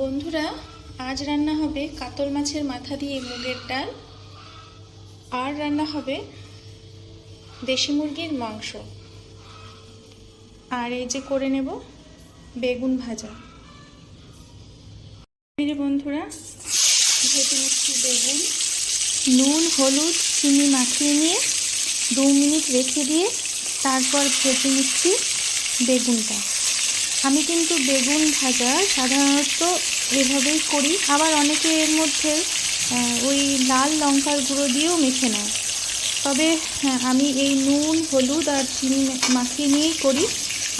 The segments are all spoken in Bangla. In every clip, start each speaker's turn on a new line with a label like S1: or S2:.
S1: বন্ধুরা, আজ রান্না হবে কাতল মাছের মাথা দিয়ে মুগের ডাল। আর রান্না হবে দেশি মুরগির মাংস। আর এই যে করে নেব বেগুন ভাজা। বন্ধুরা, ভেজে নিচ্ছি বেগুন। নুন, হলুদ, চিনি মাখিয়ে নিয়ে দু মিনিট রেখে দিয়ে তারপর ভেজে নিচ্ছি বেগুনটা। আমি কিন্তু বেগুন ভাজা সাধারণত এভাবেই করি। আবার অনেকে এর মধ্যে ওই লাল লঙ্কার গুঁড়ো দিয়েও মেখে নেয়। তবে হ্যাঁ, আমি এই নুন হলুদ আর চিনি মাখিয়ে নিয়েই করি।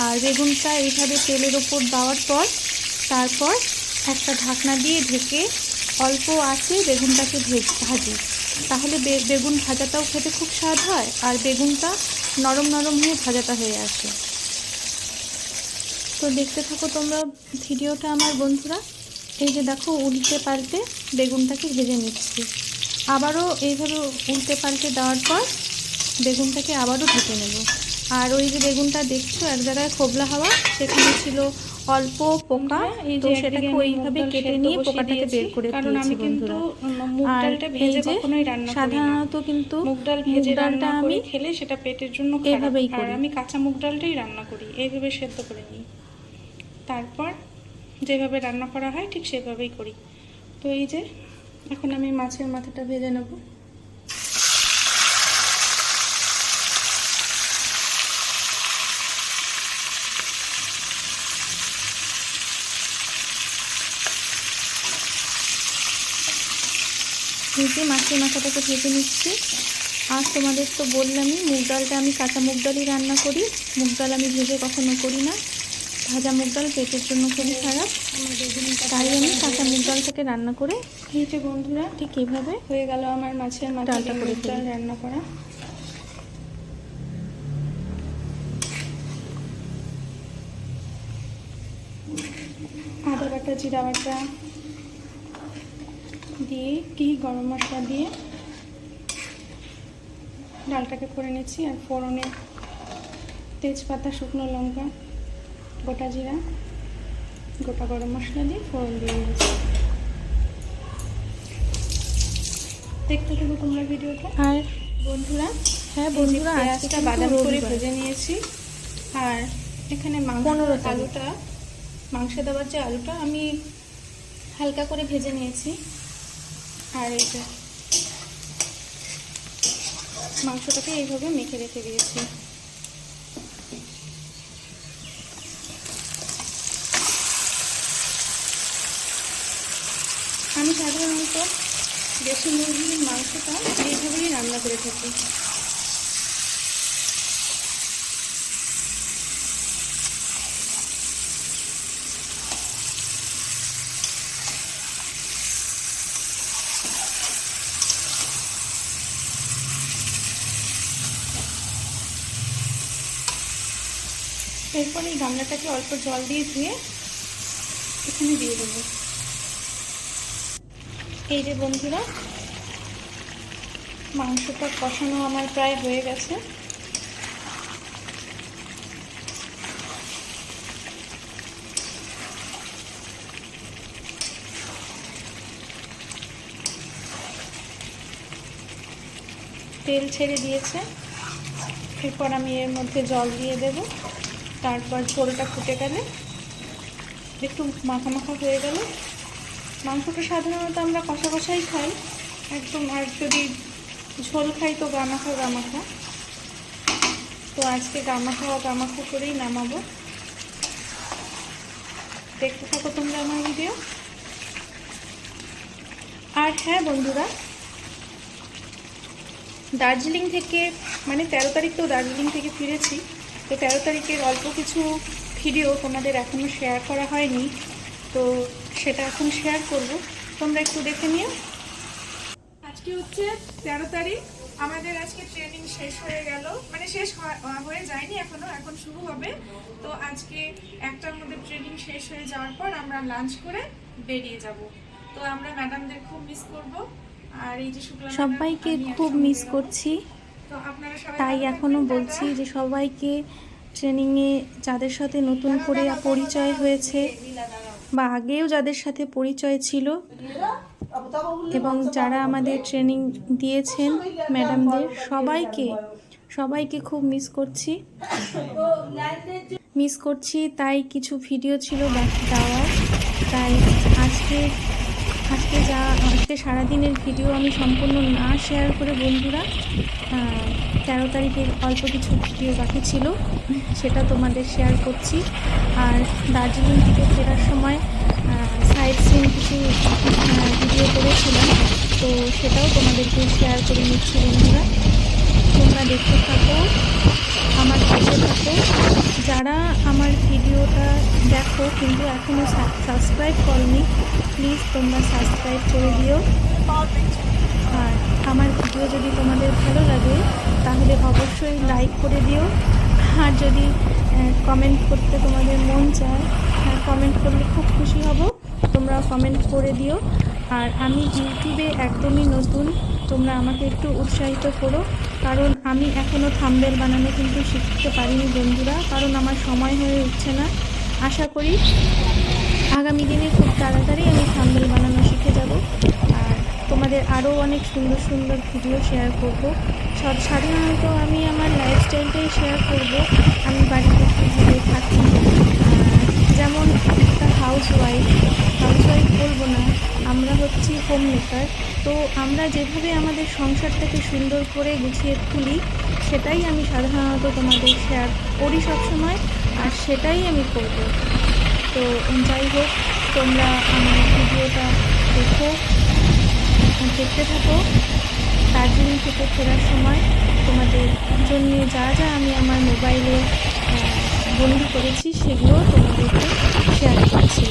S1: আর বেগুনটা এইভাবে তেলের ওপর দেওয়ার পর তারপর একটা ঢাকনা দিয়ে ঢেকে অল্প আছে বেগুনটাকে ভেজ ভাজি। তাহলে বেগুন ভাজাটাও খেতে খুব স্বাদ হয় আর বেগুনটা নরম নরম হয়ে ভাজাটা হয়ে আসে। তো দেখতে থাকো তোমরা ভিডিওটা আমার বন্ধুরা। এই যে দেখো উল্টে পাল্টে বেগুনটাকে ভেজে নিচ্ছি। আবারও এইভাবে উল্টে পাল্টে দেওয়ার পর বেগুনটাকে আবারও ঢেকে নেব। আর ওই যে বেগুনটা দেখছ এক জায়গায় খোবলা হাওয়া সেখানে ছিল অল্প পোকা। তো সেটাকে ওইভাবে কেটে নিয়ে পোকাটাকে বের করে
S2: কারণ আমি কিন্তু মুগ ডালটা ভেজে
S1: যে
S2: কখনোই রান্না
S1: সাধারণত কিন্তু
S2: মুগ ডাল ভেজে রান্না
S1: আমি
S2: খেলে সেটা পেটের জন্য
S1: এভাবেই করি।
S2: আমি কাঁচা মুগ ডালটাই রান্না করি এইভাবে সেদ্ধ করে নিই। তারপর যেভাবে রান্না করা হয় ঠিক সেভাবেই করি। তো এই যে, এখন আমি মাছের মাথাটা ভেজে নেব।
S1: ভেজে মাছের মাথাটাকে ভেজে নিচ্ছি। আর তোমাদের তো বললামই, মুগ ডালটা আমি কাঁচা মুগ ডালই রান্না করি। মুগ ডাল আমি ভেজে কখনো করি না। ভাজা মুগ ডাল পেটের জন্য খুবই খারাপ। তাই আমি কাঁচা মুগ ডাল থেকে রান্না করে
S2: যে বন্ধুরা?
S1: ঠিক এইভাবে
S2: হয়ে গেল আমার মাছের
S1: ডালটা করে
S2: ডাল রান্না করা। আদা বাটা জিরা বাটা দিয়ে কি গরম মশলা দিয়ে ডালটাকে করে নিচ্ছি আর ফোড়নে তেজপাতা শুকনো লঙ্কা গোটা জিরা গোটা গরম মশলা দিয়ে ফোড়ন দিয়ে নিয়েছি দেখতে থাকো তোমরা ভিডিওটা।
S1: আর
S2: বন্ধুরা
S1: হ্যাঁ
S2: বন্ধুরা পেঁয়াজটা বাদাম করে। ভেজে নিয়েছি। আর এখানে মাংস। আলুটা মাংস দেওয়ার যে আলুটা আমি হালকা করে ভেজে নিয়েছি। আর এই যে মাংসটাকে এইভাবে মেখে রেখে দিয়েছি আমি সাধারণত দেশি মুরগির মাংসটা এইভাবেই রান্না করে থাকি। এরপর এই গামলাটাকে অল্প জল দিয়ে ধুয়ে এখানে দিয়ে দেবো। এই যে বন্ধুরা, মাংসটা কষানো আমার প্রায় হয়ে গেছে। তেল ছেড়ে দিয়েছে। এরপর আমি এর মধ্যে জল দিয়ে দেব। তারপর ঝোলটা ফুটে গেলে, একটু মাখা মাখা হয়ে গেলে মাংসটা সাধারণত আমরা কষা কষাই খাই। একদম আর যদি ঝোল খাই তো গামাখা গামাখা। তো আজকে গামাখা গামাখা করেই নামাবো। দেখতে থাকো তোমরা আমার ভিডিও আর হ্যাঁ বন্ধুরা, দার্জিলিং থেকে মানে তেরো তারিখ তো দার্জিলিং থেকে ফিরেছি। তো তেরো তারিখের অল্প কিছু ভিডিও তোমাদের এখনও শেয়ার করা হয়নি। তো সেটা এখন শেয়ার করব। তোমরা একটু দেখে নিও। আজকে হচ্ছে তেরো তারিখ। আমাদের আজকে ট্রেনিং শেষ হয়ে গেল। মানে শেষ হয়- যায়নি এখনও এখন শুরু হবে। তো আজকে একটার মধ্যে ট্রেনিং শেষ হয়ে যাওয়ার পর আমরা লাঞ্চ করে বেরিয়ে যাব। তো আমরা ম্যাডামদের খুব মিস করব। আর এই যে
S1: সবাইকে খুব মিস করছি। তাই
S2: এখনও
S1: বলছি যে সবাইকে ট্রেনিংয়ে যাদের সাথে নতুন করে পরিচয় হয়েছে বা আগেও যাদের সাথে পরিচয় ছিল এবং যারা আমাদের ট্রেনিং দিয়েছেন ম্যাডামদের সবাইকে সবাইকে খুব মিস করছি। মিস করছি, তাই কিছু ভিডিও ছিল বাকি দেওয়ার তাই আজকে আজকে যা, আজকে সারাদিনের ভিডিও আমি সম্পূর্ণ না শেয়ার করে বন্ধুরা তেরো তারিখের অল্প কিছু ভিডিও বাকি ছিল, সেটা তোমাদের শেয়ার করছি। আর দার্জিলিং থেকে ফেরার সময় সাইড সিন কিছু ভিডিও করেছিলাম, তো সেটাও তোমাদেরকে শেয়ার করে নিচ্ছি বন্ধুরা। তোমরা দেখতে থাকো, আমার পাশে থাকো। যারা আমার ভিডিওটা দেখো কিন্তু এখনও সাবস্ক্রাইব করনি প্লিজ তোমরা সাবস্ক্রাইব করে দিও। আর আমার ভিডিও যদি তোমাদের ভালো লাগে তাহলে অবশ্যই লাইক করে দিও। আর যদি কমেন্ট করতে তোমাদের মন চায় কমেন্ট করলে খুব খুশি হব। তোমরা কমেন্ট করে দিও। আর আমি ইউটিউবে একদমই নতুন, তোমরা আমাকে একটু উৎসাহিত করো। কারণ আমি এখনও থাম্বেল বানানো কিন্তু শিখতে পারিনি বন্ধুরা, কারণ আমার সময় হয়ে উঠছে না। আশা করি আগামী দিনে খুব তাড়াতাড়ি আমি থাম্বেল বানানো শিখে যাব। তোমাদের আরও অনেক সুন্দর সুন্দর ভিডিও শেয়ার করব। সব সাধারণত আমি আমার লাইফস্টাইলটাই শেয়ার করব। আমি বাড়িতে কীভাবে থাকি। যেমন একটা হাউস ওয়াইফ হাউস ওয়াইফ বলব না, আমরা হচ্ছি হোম মেকার তো আমরা যেভাবে আমাদের সংসারটাকে সুন্দর করে গুছিয়ে তুলি, সেটাই আমি সাধারণত তোমাদের শেয়ার করি সবসময়, আর সেটাই আমি করব। তো যাই হোক, তোমরা আমার ভিডিওটা দেখো। দেখতে থাকো। দার্জিলিং থেকে ফেরার সময় তোমাদের জন্য যা যা আমি আমার মোবাইলে বন্দি করেছি, সেগুলো তোমাদেরকে শেয়ার করছি।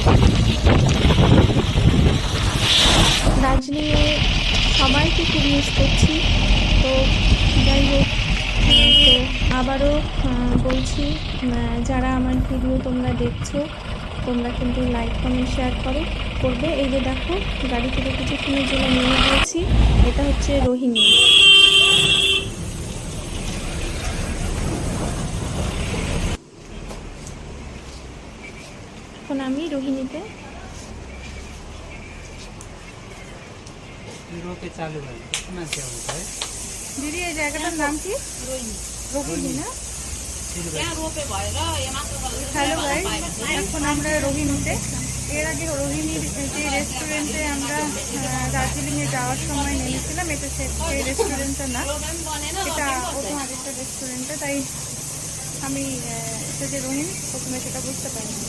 S1: দার্জিলিংয়ে সবাইকে খুব মিস করছি। তো যাই হোক তো আবারও বলছি যারা আমার ভিডিও তোমরা দেখছ, তোমরা কিন্তু লাইক কমেন্ট শেয়ার করো। করবে। এই যে দেখো গাড়ি থেকে কিছুক্ষণের জন্য নিয়ে গিয়েছি এটা হচ্ছে রোহিণী। এখন আমি রোহিণীতে
S2: দিদি এই জায়গাটার নাম কি? রোহিণী। না? হ্যালো ভাই এখন আমরা রোহিণীতে এর আগে রোহিণীর যে রেস্টুরেন্টে আমরা দার্জিলিংয়ে যাওয়ার সময় নেমেছিলাম এটা সে- সেই রেস্টুরেন্টটা না। এটা অন্য আরেকটা রেস্টুরেন্টে তাই আমি এটা যে রোহিণী প্রথমে সেটা বুঝতে পারিনি।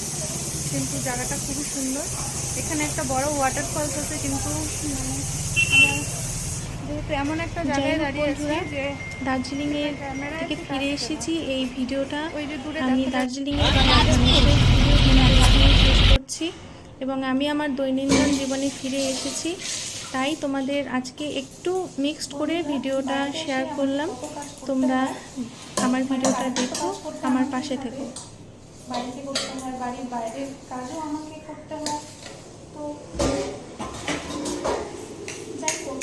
S2: কিন্তু জায়গাটা খুবই সুন্দর। এখানে একটা বড় ওয়াটারফলস আছে কিন্তু মানে যেহেতু এমন একটা জায়গায় দাঁড়িয়ে আছি যে
S1: দার্জিলিংয়ের
S2: ক্যামেরা
S1: থেকে ফিরে এসেছি এই ভিডিওটা।
S2: ওই যে দূরে
S1: আমি
S2: দেখা
S1: দার্জিলিংয়ের মানুষের ভিডিও তোমাদের এখানেই শেষ করছি এবং আমি আমার দৈনন্দিন জীবনে ফিরে এসেছি। তাই তোমাদের আজকে একটু মিক্সড করে ভিডিওটা শেয়ার করলাম। তোমরা আমার ভিডিওটা দেখো, আমার পাশে থেকো। বাড়িতে করতে হয় বাড়ির বাইরের কাজও আমাকে করতে হয়। তো যাই হোক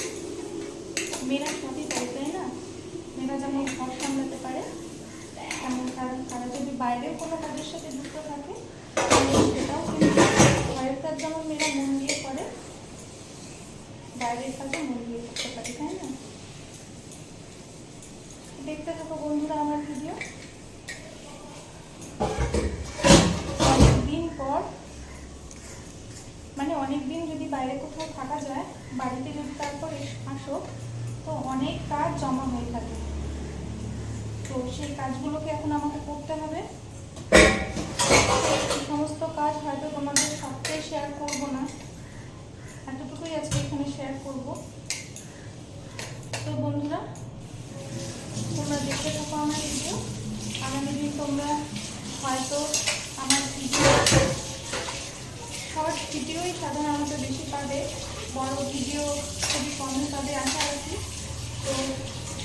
S1: মেয়েরা সবই পারে তাই না মেয়েরা যেমন ঘর সামলাতে পারে তেমন তারা তারা যদি বাইরেও কোনো কাজের সাথে যুক্ত থাকে তাহলে সেটাও কিন্তু ঘরের কাজ যেমন মেয়েরা মন দিয়ে করে বাইরের কাজও মন দিয়ে করতে পারে তাই না দেখতে থাকো বন্ধুরা আমার ভিডিও অনেকদিন পর মানে অনেক দিন যদি বাইরে কোথাও থাকা যায় বাড়িতে যদি তারপর আসো, তো অনেক কাজ জমা হয়ে থাকে। তো সেই কাজগুলোকে এখন আমাকে করতে হবে। সমস্ত কাজ হয়তো তোমাদের সবটাই শেয়ার করব না। এতটুকুই আজকে এখানে শেয়ার করব। তো বন্ধুরা, তোমরা দেখতে থাকো আমার ভিডিও আগামী দিন তোমরা হয়তো আমার ভিডিও শর্ট ভিডিওই সাধারণত বেশি পাবে। বড় ভিডিও খুবই কমই পাবে আশা রাখি তো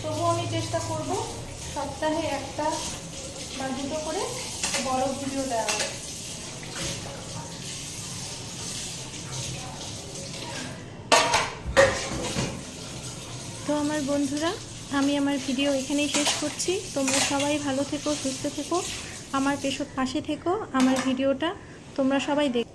S1: তবুও আমি চেষ্টা করব সপ্তাহে একটা বা দুটো করে বড় ভিডিও দেওয়ার। তো আমার বন্ধুরা, আমি আমার ভিডিও এখানেই শেষ করছি। তোমরা সবাই ভালো থেকো, সুস্থ থেকো, আমার পেশর পাশে থেকো, আমার ভিডিওটা তোমরা সবাই দেখ